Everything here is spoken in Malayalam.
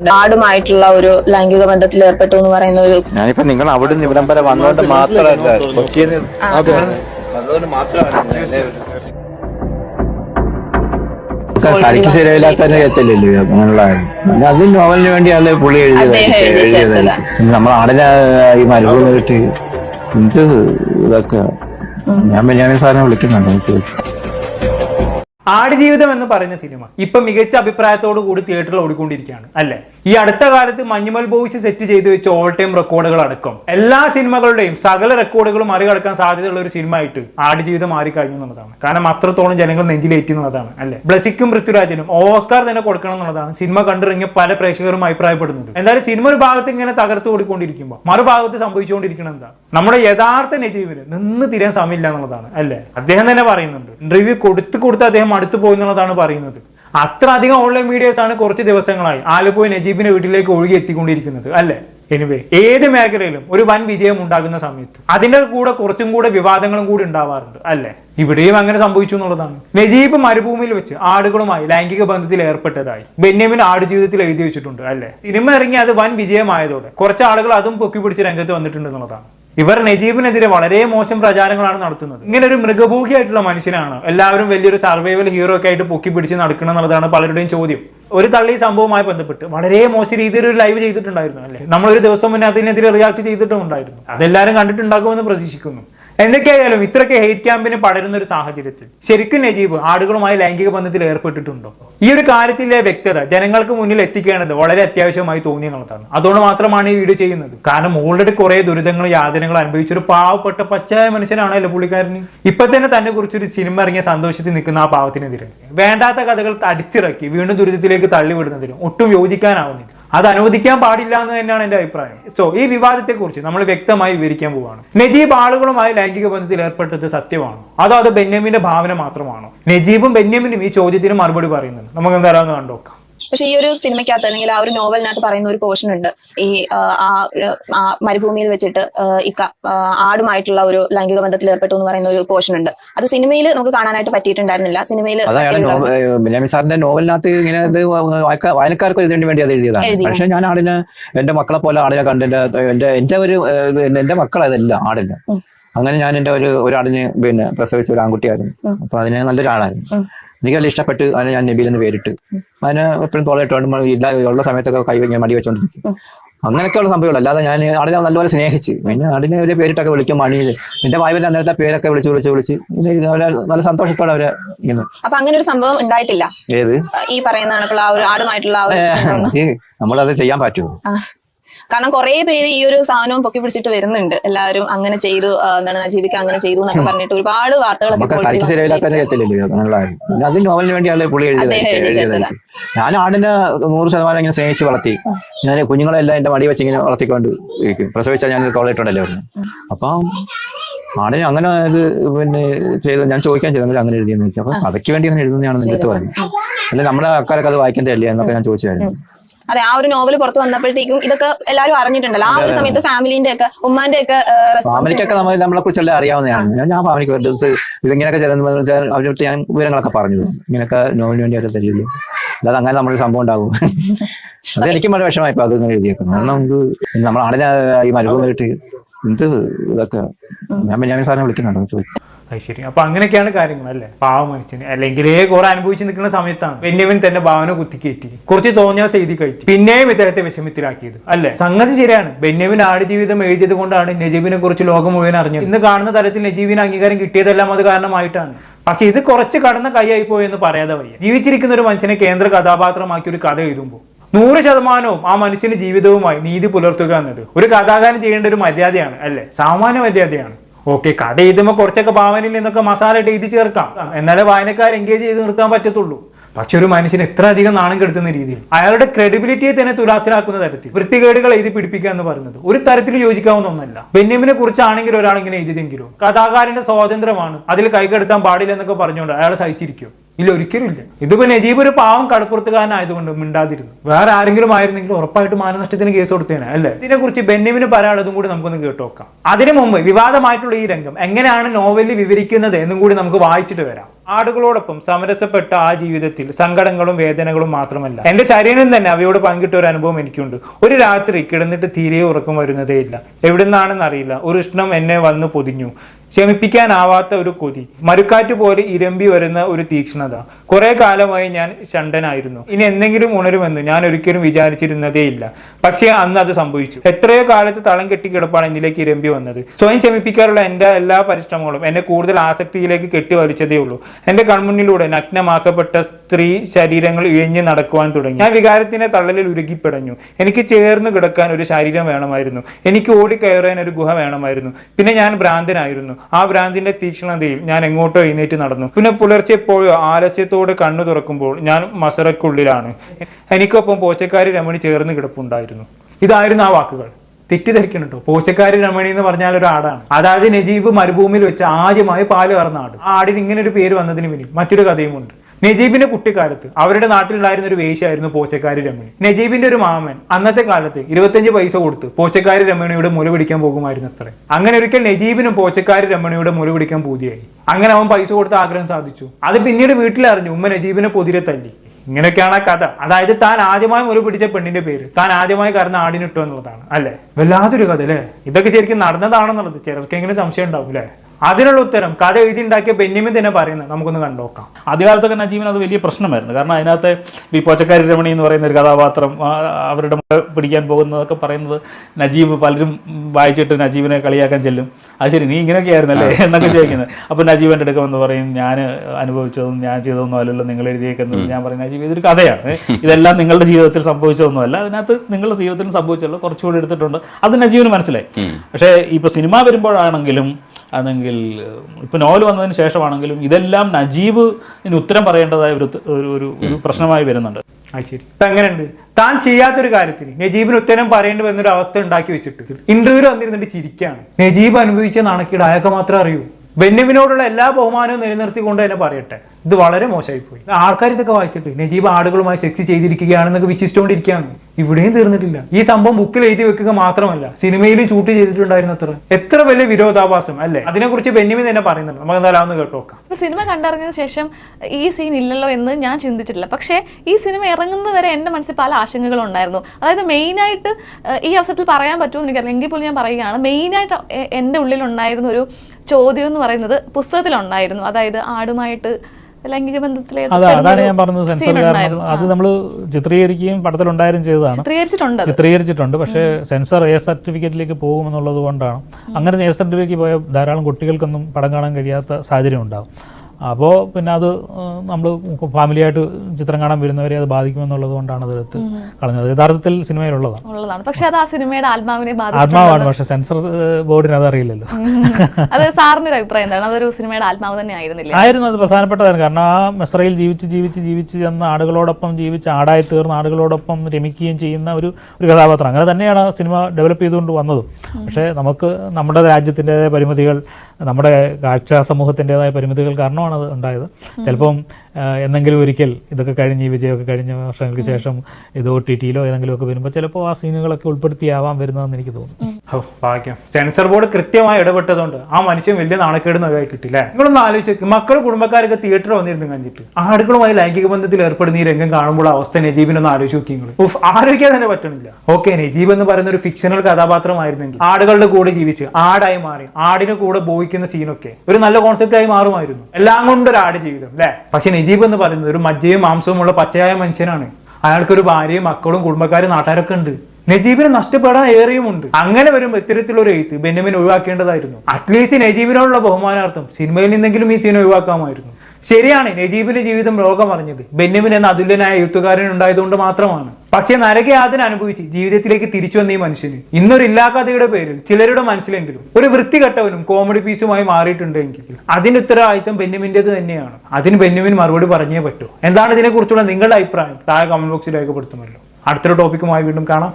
ആടുമായിട്ടുള്ള ഒരു ലൈംഗിക ബന്ധത്തിൽ ഏർപ്പെട്ടു എന്ന് പറയുന്ന ഒരു ഞാനിപ്പോ നിങ്ങൾ അവിടുന്ന് ഇവിടം വരെ വന്നത് മാത്രമല്ല കൊച്ചിയിൽ നിന്ന് അതുകൊണ്ട് മാത്രമാണ് തനിക്ക് ശരിയില്ലാത്തതിന്റെ കേട്ടല്ലോ അങ്ങനെയുള്ള പിന്നെ അത് നോവലിന് വേണ്ടിയാണ് പുള്ളി എഴുതിയത്. എഴുതിയത്. നമ്മൾ ആടിനെ ഈ മരുഭൂമി കിട്ടി എന്ത് ഇതൊക്കെ? ഞാൻ ബെന്യാമിൻ സാറിനെ വിളിക്കുന്നുണ്ട്. എനിക്ക് ആടുജീവിതം എന്ന് പറയുന്ന സിനിമ ഇപ്പൊ മികച്ച അഭിപ്രായത്തോടു കൂടി തിയേറ്ററിൽ ഓടിക്കൊണ്ടിരിക്കുകയാണ് അല്ലെ? ഈ അടുത്ത കാലത്ത് മഞ്ഞുമൽ ബോയ്സ് സെറ്റ് ചെയ്ത് വെച്ച് ഓൾ ടൈം റെക്കോർഡുകൾ അടക്കം എല്ലാ സിനിമകളുടെയും സകല റെക്കോർഡുകളും മറികടക്കാൻ സാധ്യതയുള്ള ഒരു സിനിമ ആയിട്ട് ആടുജീവിതം മാറിക്കഴിഞ്ഞു എന്നുള്ളതാണ്. കാരണം അത്രത്തോളം ജനങ്ങൾ നെഞ്ചിലേറ്റി എന്നുള്ളതാണ് അല്ലെ? ബ്ലസിക്കും പൃഥ്വിരാജിനും ഓസ്കാർ തന്നെ കൊടുക്കണം എന്നുള്ളതാണ് സിനിമ കണ്ടിറങ്ങിയ പല പ്രേക്ഷകരും അഭിപ്രായപ്പെടുന്നത്. എന്തായാലും സിനിമ ഒരു ഭാഗത്ത് ഇങ്ങനെ തകർത്ത് ഓടിക്കൊണ്ടിരിക്കുമ്പോൾ മറുഭാഗത്ത് സംഭവിച്ചുകൊണ്ടിരിക്കണം എന്താ? നമ്മുടെ യഥാർത്ഥ നെജീവിന് നിന്ന് തിരിയാൻ സമയമില്ല എന്നുള്ളതാണ് അല്ലേ? അദ്ദേഹം തന്നെ പറയുന്നുണ്ട്. ഇന്റർവ്യൂ കൊടുത്തു കൊടുത്ത് അദ്ദേഹം അടുത്ത് പോയി എന്നുള്ളതാണ് പറയുന്നത്. അത്ര അധികം ഓൺലൈൻ മീഡിയസ് ആണ് കുറച്ച് ദിവസങ്ങളായി. ആലപ്പുഴ നജീബിന്റെ വീട്ടിലേക്ക് ഒഴുകി എത്തിക്കൊണ്ടിരിക്കുന്നത് അല്ലേ? എനിവേ ഏത് മേഖലയിലും ഒരു വൻ വിജയം ഉണ്ടാകുന്ന സമയത്ത് അതിന്റെ കൂടെ കുറച്ചും കൂടെ വിവാദങ്ങളും കൂടി ഉണ്ടാവാറുണ്ട് അല്ലേ? ഇവിടെയും അങ്ങനെ സംഭവിച്ചു എന്നുള്ളതാണ്. നജീബ് മരുഭൂമിയിൽ വെച്ച് ആടുകളുമായി ലൈംഗിക ബന്ധത്തിൽ ഏർപ്പെട്ടതായി. ബെന്യമിൻ ആട് ജീവിതത്തിൽ എഴുതി വെച്ചിട്ടുണ്ട് അല്ലേ? സിനിമ ഇറങ്ങി അത് വൻ വിജയമായതോടെ കുറച്ച് ആളുകൾ അതും പൊക്കി പിടിച്ച് രംഗത്ത് വന്നിട്ടുണ്ട് എന്നുള്ളതാണ്. ഇവർ നജീബിനെതിരെ വളരെ മോശം പ്രചാരങ്ങളാണ് നടത്തുന്നത്. ഇങ്ങനെ ഒരു മൃഗഭൂഖിയായിട്ടുള്ള മനുഷ്യനാണ്. എല്ലാവരും വലിയൊരു സർവൈവൽ ഹീറോ ഒക്കെ ആയിട്ട് പൊക്കി പിടിച്ച് നടക്കണം എന്നുള്ളതാണ് പലരുടെയും ചോദ്യം. ഒരു തള്ളി സംഭവവുമായി ബന്ധപ്പെട്ട് വളരെ മോശം രീതിയിൽ ഒരു ലൈവ് ചെയ്തിട്ടുണ്ടായിരുന്നു അല്ലേ? നമ്മളൊരു ദിവസം മുന്നേ അതിനെതിരെ റിയാക്ട് ചെയ്തിട്ടുണ്ടായിരുന്നു അതെല്ലാവരും കണ്ടിട്ടുണ്ടാകുമെന്ന് പ്രതീക്ഷിക്കുന്നു. എന്തൊക്കെയായാലും ഇത്രയ്ക്ക് ഹെയ്റ്റ് ക്യാമ്പിന് പടരുന്ന ഒരു സാഹചര്യത്തിൽ ശരിക്കും നജീബ് ആടുകളുമായി ലൈംഗിക ബന്ധത്തിൽ ഏർപ്പെട്ടിട്ടുണ്ടോ? ഈ ഒരു കാര്യത്തിലെ വ്യക്തത ജനങ്ങൾക്ക് മുന്നിൽ എത്തിക്കേണ്ടത് വളരെ അത്യാവശ്യമായി തോന്നി എന്നുള്ളതാണ്. അതുകൊണ്ട് മാത്രമാണ് ഈ വീഡിയോ ചെയ്യുന്നത്. കാരണം ഓൾറെഡി കുറെ ദുരിതങ്ങളും യാതനകളും അനുഭവിച്ച ഒരു പാവപ്പെട്ട പച്ചയായ മനുഷ്യനാണല്ലോ പുള്ളിക്കാരന്. ഇപ്പൊ തന്നെ തന്നെ കുറിച്ചൊരു സിനിമ ഇറങ്ങിയ സന്തോഷത്തിൽ നിൽക്കുന്ന ആ പാവത്തിനെതിരെ. വേണ്ടാത്ത കഥകൾ അടിച്ചിറക്കി വീണ്ടും ദുരിതത്തിലേക്ക് തള്ളിവിടുന്നതിനും ഒട്ടും യോജിക്കാനാവുന്നില്ല. അത് അനുവദിക്കാൻ പാടില്ല എന്ന് തന്നെയാണ് എന്റെ അഭിപ്രായം. സോ ഈ വിവാദത്തെ കുറിച്ച് നമ്മൾ വ്യക്തമായി വിവരിക്കാൻ പോവുകയാണ് നജീബ് ആളുകളുമായി ലൈംഗിക ബന്ധത്തിൽ ഏർപ്പെട്ടത് സത്യമാണോ. അതോ അത് ബെന്യമിന്റെ ഭാവന മാത്രമാണോ? നജീബും ബെന്യാമിനും ഈ ചോദ്യത്തിന് മറുപടി പറയുന്നുണ്ട്. നമുക്ക് എന്തായാലും കണ്ടോക്കാം പക്ഷെ ഈ ഒരു സിനിമയ്ക്കകത്ത് അല്ലെങ്കിൽ ആ ഒരു നോവലിനകത്ത് പറയുന്ന ഒരു പോർഷൻ ഉണ്ട്. ഈ ആ, മരുഭൂമിയിൽ വെച്ചിട്ട് ആ, ഈ ക- ആ, ആടുമായിട്ടുള്ള ഒരു ലൈംഗിക ബന്ധത്തിൽ ഏർപ്പെട്ടു എന്ന് പറയുന്ന ഒരു പോർഷൻ ഉണ്ട്. അത് സിനിമയിൽ നമുക്ക് കാണാനായിട്ട് പറ്റിയിട്ടുണ്ടായിരുന്നില്ല. സിനിമയിൽ സാറിന്റെ നോവലിനകത്ത് ഇങ്ങനെ വായനക്കാർക്ക് എഴുതേണ്ടി വേണ്ടി അത് എഴുതിയതാണ്. എഴുതിയത്. പക്ഷെ ഞാൻ ആടിന് എന്റെ മക്കളെ പോലെ ആടിനെ കണ്ടിട്ട് എന്റെ എന്റെ ഒരു എന്റെ മക്കളതല്ല ആടിന്. അങ്ങനെ ഞാൻ എന്റെ ഒരു ഒരാടിന് പിന്നെ പ്രസവിച്ച ഒരു ആൺകുട്ടിയായിരുന്നു. അപ്പൊ അതിന് നല്ലൊരാളായിരുന്നു. എനിക്ക് നല്ല ഇഷ്ടപ്പെട്ട് അതിനെ ഞാൻ നബീൽ എന്ന് പേരിട്ട്. അതിന് എപ്പോഴും തോളിട്ടോണ്ട് ഇല്ല ഉള്ള സമയത്തൊക്കെ കൈ ഞാൻ മടി വെച്ചോണ്ടിരിക്കും. അങ്ങനെയൊക്കെയുള്ള സംഭവങ്ങൾ അല്ലാതെ ഞാൻ ആടിനെ നല്ലപോലെ സ്നേഹിച്ച് പിന്നെ ആടിനെ ഒരു പേരിട്ടൊക്കെ വിളിക്കും മണി എന്റെ വായ്പന്റെ അന്നേരത്തെ പേരൊക്കെ വിളിച്ച് വിളിച്ച് വിളിച്ച്. അവരെ നല്ല സന്തോഷത്തോടെ അവരെ അപ്പൊ അങ്ങനെ ഒരു സംഭവം ഉണ്ടായിട്ടില്ല? ഏത്? ഈ പറയുന്ന ആടുമായിട്ടുള്ള നമ്മളത് ചെയ്യാൻ പറ്റുമോ? ആ. കാരണം കുറെ പേര് ഈ ഒരു സാധനവും പൊക്കി പിടിച്ചിട്ട് വരുന്നുണ്ട്. എല്ലാവരും അങ്ങനെ ചെയ്തു എന്താണ് നജീബിക്ക് അങ്ങനെ ചെയ്തു എന്നൊക്കെ പറഞ്ഞിട്ട് ഒരുപാട് വാർത്തകളൊക്കെ ഞാൻ ആടിനെ നൂറ് ശതമാനം ഇങ്ങനെ സ്നേഹിച്ച് വളർത്തി. ഞാൻ കുഞ്ഞുങ്ങളെല്ലാം എന്റെ മടി വെച്ച് ഇങ്ങനെ വളർത്തിക്കൊണ്ട് ഇരിക്കും. പ്രസവിച്ചാൽ ഞാൻ തോളിട്ടുണ്ടല്ലോ പറഞ്ഞു. അപ്പം ആടിനെ അങ്ങനെ ഇത് പിന്നെ ചെയ്ത് ഞാൻ ചോദിക്കാൻ ചെയ്തെങ്കിൽ അങ്ങനെ എഴുതിയെന്ന് വെച്ചാൽ അപ്പൊ അതയ്ക്ക് വേണ്ടി അങ്ങനെ എഴുതുന്നതാണെന്ന് എന്റെ അടുത്ത് പറഞ്ഞു. അല്ലെ നമ്മുടെ ആൾക്കാരൊക്കെ അത് വായിക്കേണ്ടതല്ലേ എന്നൊക്കെ ഞാൻ ചോദിച്ചായിരുന്നു അതെ ആ ഒരു നോവൽ പുറത്തു വന്നപ്പോഴത്തേക്കും ഇതൊക്കെ എല്ലാവരും അറിഞ്ഞിട്ടുണ്ടല്ലോ. ആ ഒരു സമയത്ത് ഫാമിലിന്റെ ഒക്കെ ഉമ്മാന്റെ ഒക്കെ ഫാമിലിക്കൊക്കെ നമ്മൾ നമ്മളെ കുറിച്ചെല്ലാം അറിയാവുന്നതാണ്. ഞാൻ ഫാമിലിക്ക് ഒരു ദിവസം ഇതിങ്ങനെയൊക്കെ അവരുടെ ഞാൻ വിവരങ്ങളൊക്കെ പറഞ്ഞു ഇങ്ങനെയൊക്കെ നോവലിന് വേണ്ടി അവരെ തരില്ല അല്ലാതെ അങ്ങനെ നമ്മളൊരു സംഭവം ഉണ്ടാകും. അത് എനിക്കും വളരെ വിഷമമായിപ്പോ അത് ഇങ്ങനെ എഴുതിയേക്കുന്നത് കാരണം നമുക്ക് നമ്മൾ ആടിനെ ഈ മരുഭൂമി എന്ത് ഇതൊക്കെ. ഞാൻ ബെന്യാമിൻ സാറിനെ വിളിക്കുന്നുണ്ടോ ചോദിച്ചു. അത് ശരി. അപ്പൊ അങ്ങനെയൊക്കെയാണ് കാര്യങ്ങൾ അല്ലേ? പാവ മനുഷ്യന്. അല്ലെങ്കിൽ കുറെ അനുഭവിച്ച് നിൽക്കുന്ന സമയത്താണ്. ബെന്യാമിൻ തന്റെ ഭാവന കുത്തിക്കയറ്റി കുറച്ച് തോന്നിയ ചെയ്തി കഴിച്ചു. പിന്നെയും ഇദ്ദേഹത്തെ വിഷമത്തിലാക്കിയത് അല്ലേ? സംഗതി ശരിയാണ്. ബെന്യവിൻ ആടുജീവിതം എഴുതിയത് കൊണ്ടാണ് നജീബിനെ കുറിച്ച് ലോകം മുഴുവൻ അറിഞ്ഞത്. ഇന്ന് കാണുന്ന തരത്തിൽ നജീബിന് അംഗീകാരം കിട്ടിയതെല്ലാം അത് കാരണമായിട്ടാണ്. പക്ഷെ ഇത് കുറച്ച് കടന്ന കൈയായി പോയി എന്ന് പറയാതെ വയ്യ. ജീവിച്ചിരിക്കുന്ന ഒരു മനുഷ്യനെ കേന്ദ്ര കഥാപാത്രമാക്കി ഒരു കഥ എഴുതുമ്പോൾ നൂറ് ശതമാനവും ആ മനുഷ്യന്റെ ജീവിതവുമായി നീതി പുലർത്തുക എന്നത് ഒരു കഥാകാരൻ ചെയ്യേണ്ട ഒരു മര്യാദയാണ് അല്ലേ? സാമാന്യ മര്യാദയാണ്. ഓക്കെ കട എഴുതുമ്പോൾ കുറച്ചൊക്കെ ഭാവനയിൽ നിന്നൊക്കെ മസാല ഇട്ട് എഴുതി ചേർക്കാം. എന്നാലേ വായനക്കാർ എൻഗേജ് ചെയ്ത് നിർത്താൻ പറ്റത്തുള്ളൂ. പക്ഷെ ഒരു മനുഷ്യന് എത്ര അധികം നാണം കെടുത്തുന്ന രീതിയിൽ. അയാളുടെ ക്രെഡിബിലിറ്റിയെ തന്നെ തുലാസിലാക്കുന്ന തരത്തിൽ. വൃത്തികേടുകൾ എഴുതി പിടിപ്പിക്കുക എന്ന് പറയുന്നത്. ഒരു തരത്തിൽ യോജിക്കാവുന്ന ഒന്നല്ല. ബെന്യമിനെ കുറിച്ചാണെങ്കിലും ഒരാളിങ്ങനെ എഴുതിയതെങ്കിലും കഥാകാരന്റെ സ്വാതന്ത്ര്യമാണ്. അതിൽ കൈകെടുത്താൻ പാടില്ല എന്നൊക്കെ പറഞ്ഞുകൊണ്ട് അയാൾ സഹിച്ചിരിക്കും. ഇല്ല ഒരിക്കലും ഇല്ല. പിന്നെ നജീബ് ഒരു പാവം കടപ്പുറത്തുകാരനായതുകൊണ്ട് മിണ്ടാതിരുന്നു. വേറെ ആരെങ്കിലും ആയിരുന്നെങ്കിൽ ഉറപ്പായിട്ട് മാനനഷ്ടത്തിന് കേസ് കൊടുത്തേനെ അല്ലേ? ഇതിനെക്കുറിച്ച് ബെന്നിമിന് പറയാനുള്ളതും കൂടി നമുക്കൊന്ന് കേട്ടു നോക്കാം. അതിനു മുമ്പ് വിവാദമായിട്ടുള്ള ഈ രംഗം എങ്ങനെയാണ് നോവലിൽ വിവരിക്കുന്നത് എന്നും കൂടി നമുക്ക് വായിച്ചിട്ട് വരാം. ആടുകളോടൊപ്പം സമരസപ്പെട്ട ആ ജീവിതത്തിൽ സങ്കടങ്ങളും വേദനകളും മാത്രമല്ല. എന്റെ ശരീരം തന്നെ അവയോട് പങ്കിട്ട ഒരു അനുഭവം എനിക്കുണ്ട്. ഒരു രാത്രി കിടന്നിട്ട് തീരെ ഉറക്കം വരുന്നതേ ഇല്ല. എവിടുന്നാണെന്ന് അറിയില്ല. ഒരു ഉഷ്ണം എന്നെ വന്ന് പൊതിഞ്ഞു. ശമിപ്പിക്കാനാവാത്ത ഒരു കൊതി. മരുക്കാറ്റ് പോലെ ഇരമ്പി വരുന്ന ഒരു തീക്ഷ്ണത. കുറെ കാലമായി ഞാൻ ശണ്ടനായിരുന്നു. ഇനി എന്തെങ്കിലും ഉണരുമെന്ന് ഞാൻ ഒരിക്കലും വിചാരിച്ചിരുന്നതേ ഇല്ല. പക്ഷേ അന്ന് അത് സംഭവിച്ചു. എത്രയോ കാലത്ത് തളം കെട്ടി കിടപ്പാണ് എന്നിലേക്ക് ഇരമ്പി വന്നത്. സ്വയം ശമിപ്പിക്കാനുള്ള എന്റെ എല്ലാ പരിശ്രമങ്ങളും എന്നെ കൂടുതൽ ആസക്തിയിലേക്ക് കെട്ടി വലിച്ചതേ ഉള്ളൂ. എന്റെ കൺമുന്നിലൂടെ നഗ്നമാക്കപ്പെട്ട സ്ത്രീ ശരീരങ്ങൾ ഇഴഞ്ഞ് നടക്കുവാൻ തുടങ്ങി. ഞാൻ വികാരത്തിന്റെ തള്ളലിൽ ഉരുകിപ്പെടഞ്ഞു എനിക്ക് ചേർന്ന് കിടക്കാൻ ഒരു ശരീരം വേണമായിരുന്നു. എനിക്ക് ഓടിക്കയറാൻ ഒരു ഗുഹ വേണമായിരുന്നു. പിന്നെ ഞാൻ ഭ്രാന്തനായിരുന്നു. ആ ഭ്രാന്തിന്റെ തീക്ഷ്ണതയിൽ ഞാൻ എങ്ങോട്ടോ എഴുന്നേറ്റ് നടന്നു. പിന്നെ പുലർച്ചെ എപ്പോഴോ ആലസ്യത്തോടെ കണ്ണു തുറക്കുമ്പോൾ ഞാൻ മസറക്കുള്ളിലാണ്. എനിക്കൊപ്പം പോച്ചക്കാരി രമണി ചേർന്ന് കിടപ്പുണ്ടായിരുന്നു. ഇതായിരുന്നു ആ വാക്കുകൾ. തെറ്റിദ്ധരിക്കണം കേട്ടോ പോച്ചക്കാരി രമണി എന്ന് പറഞ്ഞാൽ ഒരു ആടാണ്. അതായത് നജീബ് മരുഭൂമിയിൽ വെച്ച് ആദ്യമായി പാൽ കറന്ന ആട്. ആ ആടിന് ഇങ്ങനെ ഒരു പേര് വന്നതിന് പിന്നിൽ മറ്റൊരു കഥയുമുണ്ട്. നജീബിന്റെ കുട്ടിക്കാലത്ത് അവരുടെ നാട്ടിലുണ്ടായിരുന്ന ഒരു വേശ്യായിരുന്നു പോച്ചക്കാരി രമണി. നജീബിന്റെ ഒരു മാമൻ അന്നത്തെ കാലത്ത് ഇരുപത്തഞ്ച് പൈസ കൊടുത്ത് പോച്ചക്കാരി രമണിയുടെ മുല പിടിക്കാൻ പോകുമായിരുന്നു അത്ര അങ്ങനെ ഒരിക്കൽ നജീബിനും പോച്ചക്കാരി രമണിയുടെ മുല പിടിക്കാൻ പൂതിയായി. അങ്ങനെ അവൻ പൈസ കൊടുത്ത ആഗ്രഹം സാധിച്ചു. അത് പിന്നീട് വീട്ടിലറിഞ്ഞു ഉമ്മ നജീബിനെ പൊതിരെ തല്ലി. ഇങ്ങനെയൊക്കെയാണ് ആ കഥ. അതായത് താൻ ആദ്യമായി മുറി പിടിച്ച പെണ്ണിന്റെ പേര്. താൻ ആദ്യമായി കറന്ന് ആടിനിട്ടു എന്നുള്ളതാണ് അല്ലെ? വല്ലാത്തൊരു കഥ അല്ലേ? ഇതൊക്കെ ശരിക്കും നടന്നതാണെന്നുള്ളത് ചിലർക്കെങ്കിലും സംശയം ഉണ്ടാവും അല്ലേ? അതിനുള്ള ഉത്തരം കഥ എഴുതിണ്ടാക്കിയ ബെന്യമിൻ തന്നെ പറയുന്നത്. നമുക്കൊന്ന് കണ്ടോക്കാം ആദ്യകാലത്തൊക്കെ നജീബിന് അത് വലിയ പ്രശ്നമായിരുന്നു. കാരണം അതിനകത്ത് ഈ പോച്ചക്കാരി രമണി എന്ന് പറയുന്ന ഒരു കഥാപാത്രം അവരുടെ പിടിക്കാൻ പോകുന്നതൊക്കെ പറയുന്നത് നജീബ് പലരും വായിച്ചിട്ട് നജീബിനെ കളിയാക്കാൻ ചെല്ലും. അത് ശരി നീ ഇങ്ങനെയൊക്കെ ആയിരുന്നല്ലേ എന്നൊക്കെ ചോദിക്കുന്നത്. അപ്പോൾ നജീബ് എന്റെ പറയും ഞാൻ അനുഭവിച്ചതും ഞാൻ ചെയ്തതൊന്നും അല്ലല്ലോ നിങ്ങൾ എഴുതിയേക്കുന്നത്. ഞാൻ പറയും നജീബ് ഇതൊരു കഥയാണ്. ഇതെല്ലാം നിങ്ങളുടെ ജീവിതത്തിൽ സംഭവിച്ചതൊന്നുമല്ല. അതിനകത്ത് നിങ്ങളുടെ ജീവിതത്തിൽ സംഭവിച്ചുള്ള കുറച്ചുകൂടി എടുത്തിട്ടുണ്ട്. അത് നജീബിന് മനസ്സിലായി. പക്ഷേ ഇപ്പോൾ സിനിമ വരുമ്പോഴാണെങ്കിലും അല്ലെങ്കിൽ ഇപ്പം നോവൽ വന്നതിന് ശേഷമാണെങ്കിലും ഇതെല്ലാം നജീബ് ഇതിന് ഉത്തരം പറയേണ്ടതായ ഒരു ഒരു ഒരു ഒരു പ്രശ്നമായി വരുന്നുണ്ട്. അത് ശരി. ഇപ്പം എങ്ങനെയുണ്ട്? താൻ ചെയ്യാത്തൊരു കാര്യത്തിന് നജീബിന് ഉത്തരം പറയേണ്ടി വന്നൊരു അവസ്ഥ ഉണ്ടാക്കി വെച്ചിട്ട് ഇന്റർവ്യൂ വന്നിരുന്നിട്ട് ചിരിക്കുകയാണ് നജീബ് അനുഭവിച്ച നാണക്കീട് അയാൾക്ക് മാത്രം അറിയൂ? ബെന്യമിനോടുള്ള എല്ലാ ബഹുമാനവും നിലനിർത്തിക്കൊണ്ട് തന്നെ പറയട്ടെ. ഇത് വളരെ മോശമായി പോയി ആൾക്കാർ ഇതൊക്കെ വായിച്ചിട്ട് നജീബ് ആടുകളുമായി സെക്സ് ചെയ്തിരിക്കുകയാണെന്നൊക്കെ വിശ്വസിച്ചുകൊണ്ടിരിക്കുകയാണ് ഇവിടെയും തീർന്നിട്ടില്ല. ഈ സംഭവം ബുക്കിൽ എഴുതി വെക്കുക മാത്രമല്ല സിനിമയിലും ഷൂട്ട് ചെയ്തിട്ടുണ്ടായിരുന്നു അത്ര എത്ര വലിയ വിരോധാഭാസം അല്ലേ? അതിനെക്കുറിച്ച് ബെന്യമിൻ തന്നെ പറയുന്നുണ്ട്. നമുക്ക് എന്തായാലും ഒന്ന് കേട്ടോ നോക്കാം ഇപ്പൊ സിനിമ കണ്ടിറങ്ങിയതിന് ശേഷം ഈ സീൻ ഇല്ലല്ലോ എന്ന് ഞാൻ ചിന്തിച്ചിട്ടില്ല. പക്ഷേ ഈ സിനിമ ഇറങ്ങുന്നവരെ എന്റെ മനസ്സിൽ പല ആശങ്കകളും ഉണ്ടായിരുന്നു അതായത് മെയിനായിട്ട് ഈ അവസരത്തിൽ പറയാൻ പറ്റുമോ എനിക്കറിയില്ല. എങ്കിൽ പോലും ഞാൻ പറയുകയാണ് മെയിനായിട്ട് എന്റെ ഉള്ളിലുണ്ടായിരുന്ന ഒരു ചോദ്യം എന്ന് പറയുന്നത് പുസ്തകത്തിലുണ്ടായിരുന്നു. അതായത് ആടുമായിട്ട് ലൈംഗിക ബന്ധത്തിലെ അതാണ് ഞാൻ പറഞ്ഞത്. സെൻസർ കാരണം അത് നമ്മൾ ചിത്രീകരിക്കുകയും പടത്തിലുണ്ടായാലും ചെയ്തതാണ്. ചിത്രീകരിച്ചിട്ടുണ്ട്. ചിത്രീകരിച്ചിട്ടുണ്ട്. പക്ഷേ സെൻസർ എ സർട്ടിഫിക്കറ്റിലേക്ക് പോകുമെന്നുള്ളത് കൊണ്ടാണ്. അങ്ങനെ എ സർട്ടിഫിക്കറ്റ് പോയ ധാരാളം കുട്ടികൾക്കൊന്നും പടം കാണാൻ കഴിയാത്ത സാഹചര്യം ഉണ്ടാകും അപ്പോൾ പിന്നെ അത് നമ്മൾ ഫാമിലിയായിട്ട് ചിത്രം കാണാൻ വരുന്നവരെ അത് ബാധിക്കുമെന്നുള്ളത് കൊണ്ടാണ് അതെടുത്ത് കളഞ്ഞത്. യഥാർത്ഥത്തിൽ സിനിമയിലുള്ളതാണ്. ഉള്ളതാണ്. പക്ഷെ അത് ആ സിനിമയുടെ ആത്മാവിനെ ആത്മാവാണ് പക്ഷേ സെൻസർ ബോർഡിന് അറിയില്ലല്ലോ. അത് സാറിന്റെ ഒരു അഭിപ്രായം എന്താണ്? അതൊരു സിനിമയുടെ ആത്മാവ് തന്നെ ആയിരുന്നില്ല? ആയിരുന്നു അത് പ്രധാനപ്പെട്ടതായിരുന്നു കാരണം ആ മെസ്രയിൽ ജീവിച്ച് ജീവിച്ച് ജീവിച്ച് ചെന്ന ആടുകളോടൊപ്പം ജീവിച്ച് ആടായി തീർന്ന ആടുകളോടൊപ്പം രമിക്കുകയും ചെയ്യുന്ന ഒരു ഒരു കഥാപാത്രം. അങ്ങനെ തന്നെയാണ് സിനിമ ഡെവലപ്പ് ചെയ്തുകൊണ്ട് വന്നതും. പക്ഷേ നമുക്ക് നമ്മുടെ രാജ്യത്തിന്റെതായ പരിമിതികൾ നമ്മുടെ കാഴ്ച സമൂഹത്തിന്റെതായ പരിമിതികൾ കാരണമാണ് ഉണ്ടായത്. ചിലപ്പം എന്നെങ്കിലും ഒരിക്കൽ ഇതൊക്കെ കഴിഞ്ഞ് ഈ വിജയമൊക്കെ കഴിഞ്ഞ വർഷങ്ങൾക്ക് ശേഷം ഇത് ഒ ടി ടിയിലോ ഏതെങ്കിലും ഒക്കെ വരുമ്പോൾ ചിലപ്പോൾ ആ സീനുകളൊക്കെ ഉൾപ്പെടുത്തിയാവാൻ വരുന്നതെന്ന് എനിക്ക് തോന്നുന്നു. ഓ, ഭാഗ്യം. സെൻസർ ബോർഡ് കൃത്യമായി ഇടപെട്ടതുകൊണ്ട് ആ മനുഷ്യൻ വലിയ നാണക്കേട് നോക്കായി കിട്ടില്ലേ നിങ്ങളൊന്ന് ആലോചിച്ച് മക്കൾ കുടുംബക്കാരൊക്കെ തിയേറ്ററിൽ വന്നിരുന്നു കണ്ടിട്ട്. ആടുകളുമായി ലൈംഗിക ബന്ധത്തിൽ ഏർപ്പെടുന്ന ഈ രംഗം കാണുമ്പോൾ അവസ്ഥ നജീബിനൊന്ന് ആലോചിച്ച് നോക്കി നിങ്ങൾ ഉഫ്, ആലോചിക്കാൻ തന്നെ പറ്റണില്ല. ഓക്കെ നജീബ് എന്ന് പറയുന്ന ഒരു ഫിക്ഷണൽ കഥാപാത്രമായിരുന്നെങ്കിൽ ആടുകളുടെ കൂടെ ജീവിച്ച് ആടായി മാറി ആടിന് കൂടെ ബോയിക്കുന്ന സീനൊക്കെ ഒരു നല്ല കോൺസെപ്റ്റായി മാറുമായിരുന്നു. എല്ലാം കൊണ്ടൊരു ആട് ജീവിതം അല്ലേ പക്ഷെ നജീബ് എന്ന് പറയുന്നത് ഒരു മജ്ജയും മാംസവും ഉള്ള പച്ചയായ മനുഷ്യനാണ്. അയാൾക്കൊരു ഭാര്യയും മക്കളും കുടുംബക്കാരും നാട്ടുകാരൊക്കെ ഉണ്ട്. നജീബിന് നഷ്ടപ്പെടാൻ ഏറെയുമുണ്ട്. അങ്ങനെ വരുമ്പോൾ ഇത്തരത്തിലൊരു എഴുത്ത് ബെന്യമിൻ ഒഴിവാക്കേണ്ടതായിരുന്നു. അറ്റ്ലീസ്റ്റ് നജീബിനോടുള്ള ബഹുമാനാർത്ഥം സിനിമയിൽ നിന്നെങ്കിലും ഈ സീൻ ഒഴിവാക്കാമായിരുന്നു. ശരിയാണ് നജീബിന്റെ ജീവിതം രോഗം അറിഞ്ഞത്. ബെന്നിമിൻ എന്ന അതുല്യനായ എഴുത്തുകാരൻ ഉണ്ടായതുകൊണ്ട് മാത്രമാണ്. പക്ഷേ നരകയാതന അനുഭവിച്ച് ജീവിതത്തിലേക്ക് തിരിച്ചു വന്ന ഈ മനുഷ്യന് ഇന്നൊരു ഇല്ലാക്കഥയുടെ പേരിൽ ചിലരുടെ മനസ്സിലെങ്കിലും ഒരു വൃത്തികെട്ടവനും കോമഡി പീസുമായി മാറിയിട്ടുണ്ടെങ്കിൽ അതിന് ഉത്തരവാദിത്തം ബെന്യമിന്റെത് തന്നെയാണ്. അതിന് ബെന്നിമിൻ മറുപടി പറഞ്ഞേ പറ്റൂ. എന്താണ് ഇതിനെക്കുറിച്ചുള്ള നിങ്ങളുടെ അഭിപ്രായം? താഴെ കമന്റ് ബോക്സിൽ രേഖപ്പെടുത്തുമല്ലോ. അടുത്തൊരു ടോപ്പിക്കുമായി വീണ്ടും കാണാം.